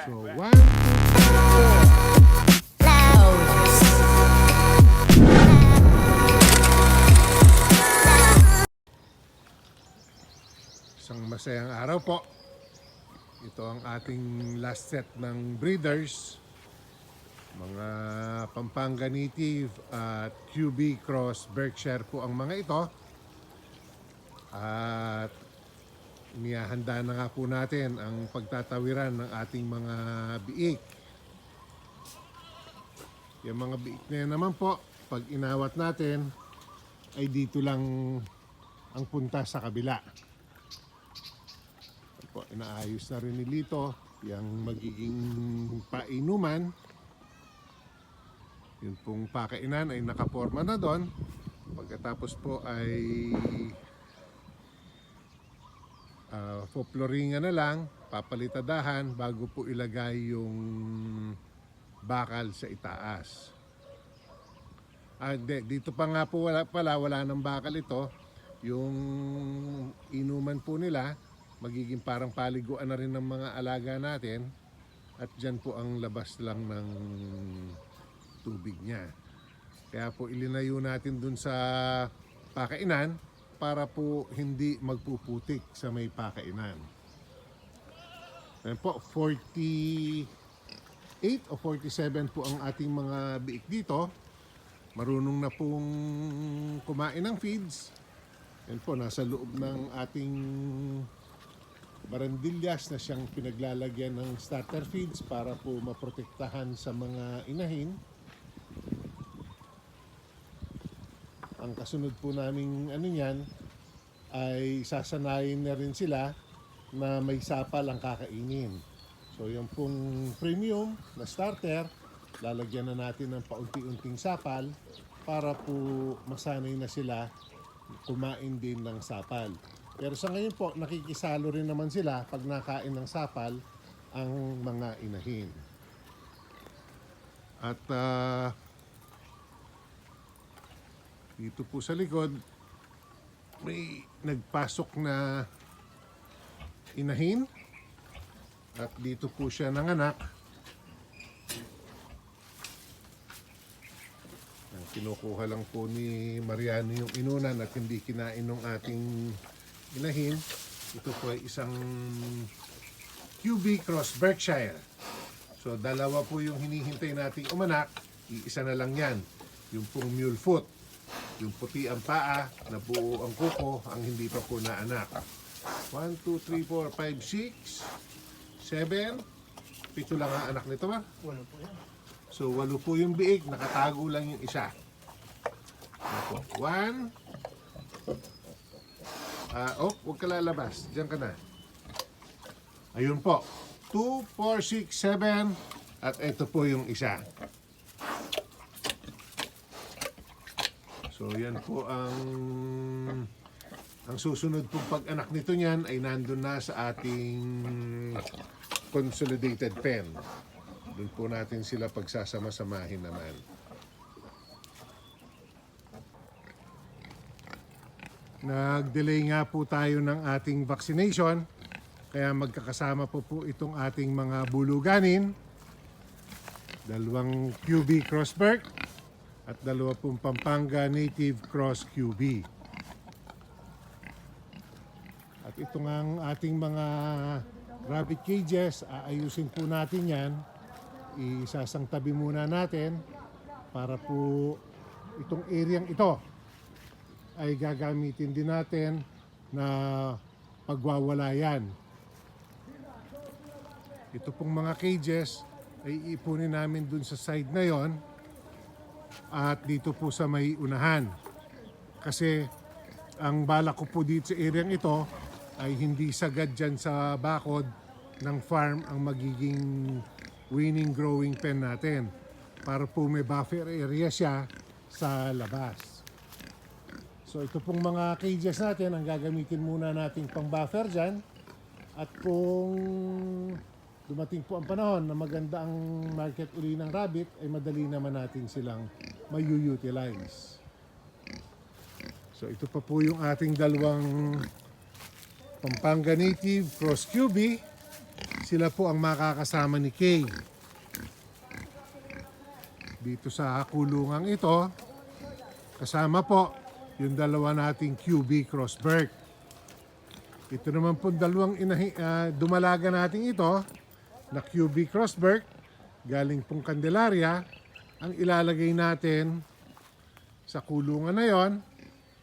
So, one, two, Isang masayang araw po. Ito ang ating last set ng breeders. Mga Pampanga Native at QB Cross Berkshire po ang mga ito. At inihahanda na nga po natin ang pagtatawiran ng ating mga biik. Yung mga biik na yan naman po, pag inawat natin, ay dito lang ang punta sa kabila po, inaayos na rin ni Lito yung magiging painuman. Yung pong pakainan ay nakaporma na doon. Pagkatapos po ay uh, poploringan na lang, papalitadahan bago po ilagay yung bakal sa itaas. Ah, di, dito pa nga po wala pala, wala ng bakal ito. Yung inuman po nila, magiging parang paliguan na rin ng mga alaga natin at dyan po ang labas lang ng tubig niya. Kaya po ilinayo natin dun sa pakainan para po hindi magpuputik sa may pakainan. Ayan po, 48 o 47 po ang ating mga biik dito. Marunong na pong kumain ng feeds. Yan po, nasa loob ng ating barandillas na siyang pinaglalagyan ng starter feeds para po maprotektahan sa mga inahin. Ang kasunod po naming ano niyan ay sasanayin na rin sila na may sapal ang kakainin. So yung pong premium na starter, lalagyan na natin ng paunti-unting sapal para po masanay na sila kumain din ng sapal. Pero sa ngayon po, nakikisalo rin naman sila pag nakain ng sapal ang mga inahin. At ah, dito po sa likod, may nagpasok na inahin. At dito po siya nanganak. Ang kinukuha lang po ni Mariano yung inunan at hindi kinain ng ating inahin. Ito po ay isang QB Cross Berkshire. So dalawa po yung hinihintay nating umanak. Iisa na lang yan. Yung pong mule foot. Yung puti ang paa, na buo ang kuko, ang hindi pa po naanak. 1, 2, 3, 4, 5, 6, 7. Pito lang ang anak nito ba? Wala po yan. So walo po yung biig, nakatago lang yung isa. Ako. One. Ah, oh, huwag ka lalabas. Diyan ka na. Ayun po. 2, 4, 6, 7. At ito po yung isa. So yan po ang ang susunod pong pag-anak nito niyan ay nandun na sa ating consolidated pen. Doon po natin sila pagsasama-samahin naman. Nag-delay nga po tayo ng ating vaccination. Kaya magkakasama po po itong ating mga buluganin. Dalawang QB Crossberg at dalawa pong Pampanga Native Cross QB. At ito nga ang ating mga rabbit cages. Aayusin po natin yan isasang tabi muna natin para po itong areang ito ay gagamitin din natin na pagwawalayan. Ito pong mga cages ay ipunin namin dun sa side na yon at dito po sa may unahan. Kasi ang bala ko po dito sa areang ito ay hindi sagad dyan sa bakod ng farm ang magiging winning growing pen natin para po may buffer area siya sa labas. So ito pong mga cages natin ang gagamitin muna nating pang buffer dyan at kung dumating po ang panahon na maganda ang market uli ng rabbit ay madali naman natin silang mayu-utilize. So ito pa po yung ating dalawang Pampanga Native Cross QB Sila po ang makakasama ni Kay. Dito sa kulungang ito, kasama po yung dalawa nating QB Crossberg. Ito naman po dalawang inahi, ah, dumalaga natin ito na QB Crossberg galing pong Candelaria ang ilalagay natin sa kulungan na yon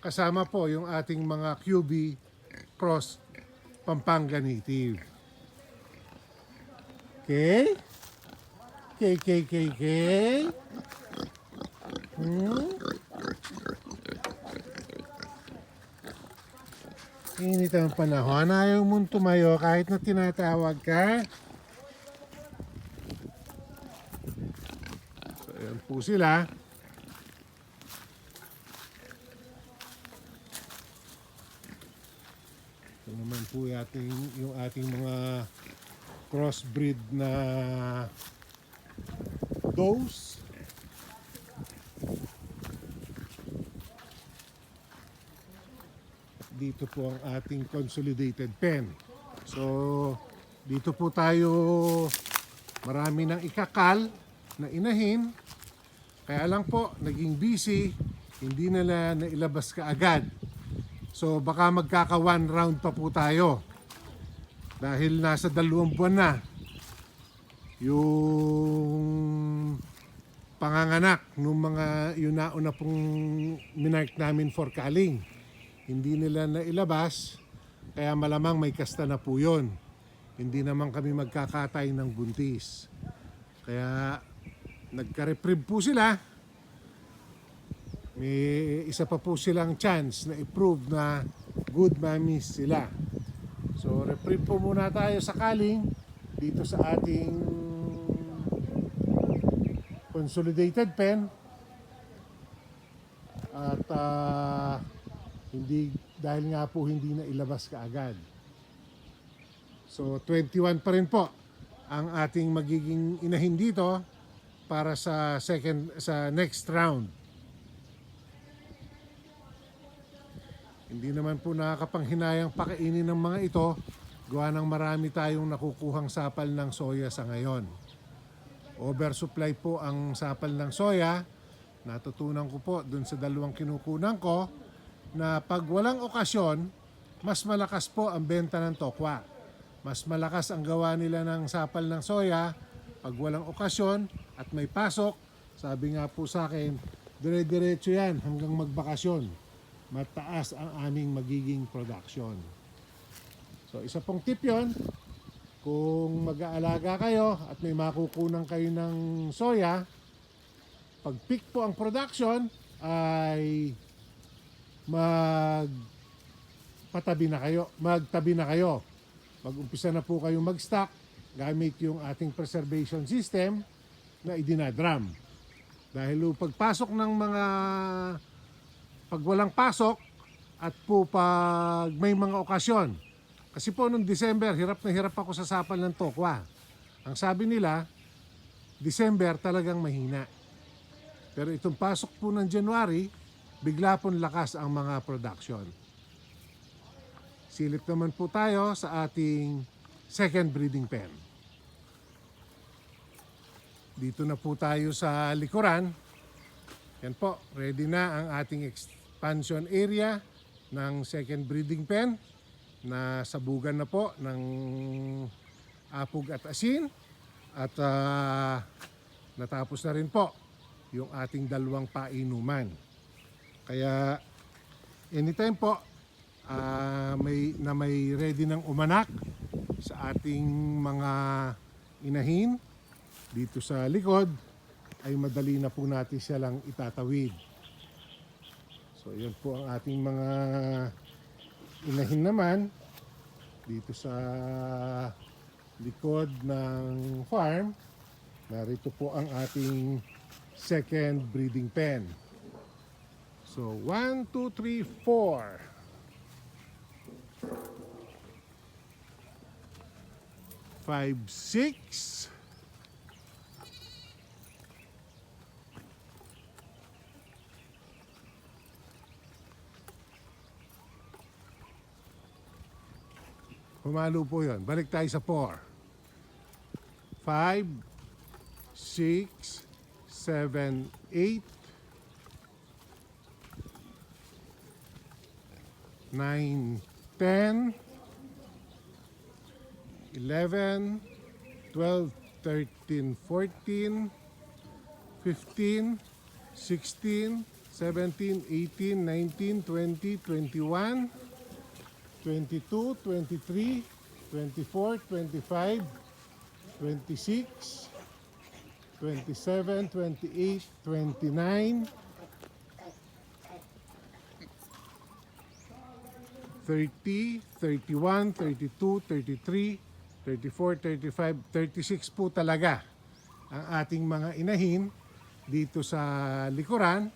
kasama po yung ating mga QB Cross Pampanga Native. Okay? Okay, okay, okay, okay. Hmm? Init ang panahon. Ayaw mong tumayo kahit na tinatawag ka. So, ayan sila. Ito naman po ating, yung ating mga crossbreed na does. Dito po ang ating consolidated pen. So, dito po tayo marami ng ikakal na inahin. Kaya lang po, naging busy, hindi nila nailabas kaagad. So baka magkaka one round pa po tayo. Dahil nasa dalawang buwan na yung panganganak ng mga yun nauna pong minark namin for calling. Hindi nila nailabas, kaya malamang may kasta na po yun. Hindi naman kami magkakatay ng buntis. Kaya nagka-reprieve po sila. May isa pa po silang chance na i-prove na good mommies sila. So, reprieve po muna tayo sakaling dito sa ating consolidated pen. At ah, hindi dahil nga po hindi na ilabas kaagad. So 21 pa rin po ang ating magiging inahin dito para sa second sa next round. Hindi naman po nakakapanghinayang pakainin ng mga ito gawa ng marami tayong nakukuhang sapal ng soya sa ngayon. Oversupply po ang sapal ng soya. Natutunan ko po dun sa dalawang kinukunan ko na pag walang okasyon, mas malakas po ang benta ng tokwa. Mas malakas ang gawa nila ng sapal ng soya pag walang okasyon at may pasok. Sabi nga po sa akin, dire-diretso yan hanggang magbakasyon. Mataas ang aming magiging production. So isa pong tip yon kung mag-aalaga kayo at may makukunan kayo ng soya, pag peak po ang production ay mag patabi na kayo, magtabi na kayo. Mag-umpisa na po kayong mag-stock gamit yung ating preservation system na idinadram. Dahil pagpasok ng mga pag walang pasok at po pag may mga okasyon. Kasi po noong December, hirap na hirap ako sa sapal ng tokwa. Ang sabi nila, December talagang mahina. Pero itong pasok po ng January, bigla pong lakas ang mga production. Silip naman po tayo sa ating second breeding pen. Dito na po tayo sa likuran. Yan po, ready na ang ating expansion area ng second breeding pen na sabugan na po ng apog at asin at ah, natapos na rin po yung ating dalawang painuman. Kaya anytime po ah, may na may ready ng umanak sa ating mga inahin dito sa likod ay madali na po natin siya lang itatawid. So yan po ang ating mga inahin naman dito sa likod ng farm. Narito po ang ating second breeding pen. So 1, 2, 3, 4. Five, six. Pumalo po yun. Balik tayo sa 4. five, six, seven, eight, nine, ten, eleven, twelve, thirteen, fourteen, fifteen, sixteen, seventeen, eighteen, nineteen, twenty, twenty-one, twenty-two, twenty-three, twenty-four, twenty-five, twenty-six, twenty-seven, twenty-eight, twenty-nine, 30, 31, 32, 33, 34, 35, 36 po talaga ang ating mga inahin dito sa likuran.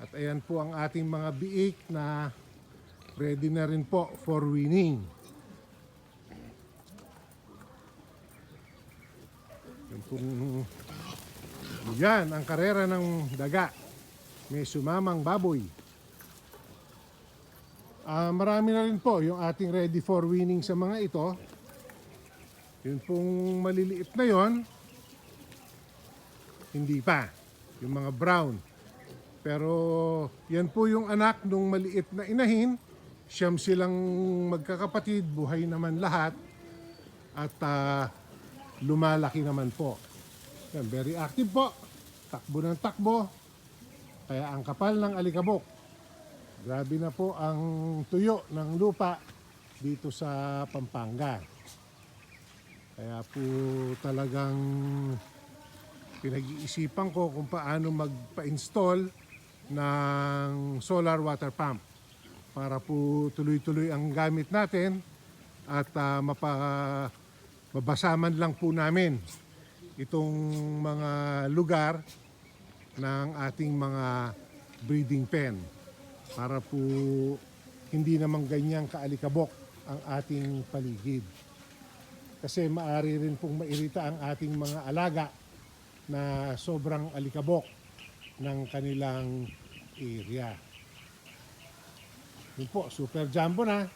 At ayan po ang ating mga biik na ready na rin po for winning. Yan ang karera ng daga. May sumamang baboy. Ah, marami na rin po yung ating ready for winning sa mga ito. Yun pong maliliit na yon, hindi pa. Yung mga brown. Pero yan po yung anak nung maliit na inahin. Siyam silang magkakapatid, buhay naman lahat. At ah, lumalaki naman po. Yan, very active po. Takbo ng takbo. Kaya ang kapal ng alikabok. Grabe na po ang tuyo ng lupa dito sa Pampanga. Kaya po talagang pinag-iisipan ko kung paano magpa-install ng solar water pump para po tuloy-tuloy ang gamit natin at ah, mapa, lang po namin itong mga lugar ng ating mga breeding pen para po hindi naman ganyang kaalikabok ang ating paligid. Kasi maari rin pong mairita ang ating mga alaga na sobrang alikabok ng kanilang area. Yun po, super jumbo na.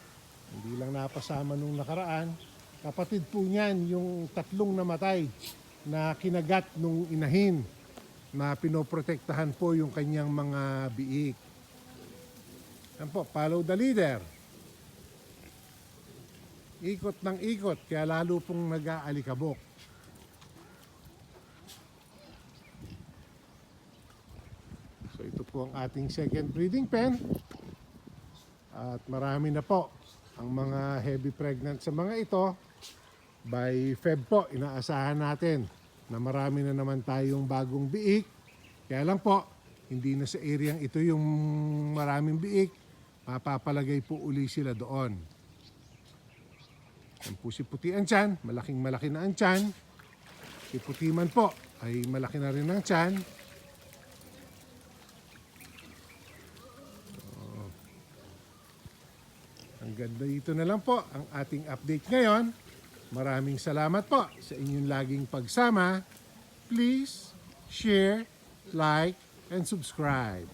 Hindi lang napasama nung nakaraan. Kapatid po niyan yung tatlong namatay na kinagat nung inahin na pinoprotektahan po yung kanyang mga biik. Yan po, follow the leader. Ikot ng ikot, kaya lalo pong nag-aalikabok. So ito po ang ating second breeding pen. At marami na po ang mga heavy pregnant sa mga ito. By Feb po, inaasahan natin na marami na naman tayong bagong biik. Kaya lang po, hindi na sa area ito yung maraming biik. Mapapalagay po uli sila doon. Yan po si Puti ang tiyan, malaking malaki na ang tiyan. Si Puti man po ay malaki na rin ang tiyan. Ang ganda dito na lang po ang ating update ngayon. Maraming salamat po sa inyong laging pagsama. Please share, like, and subscribe.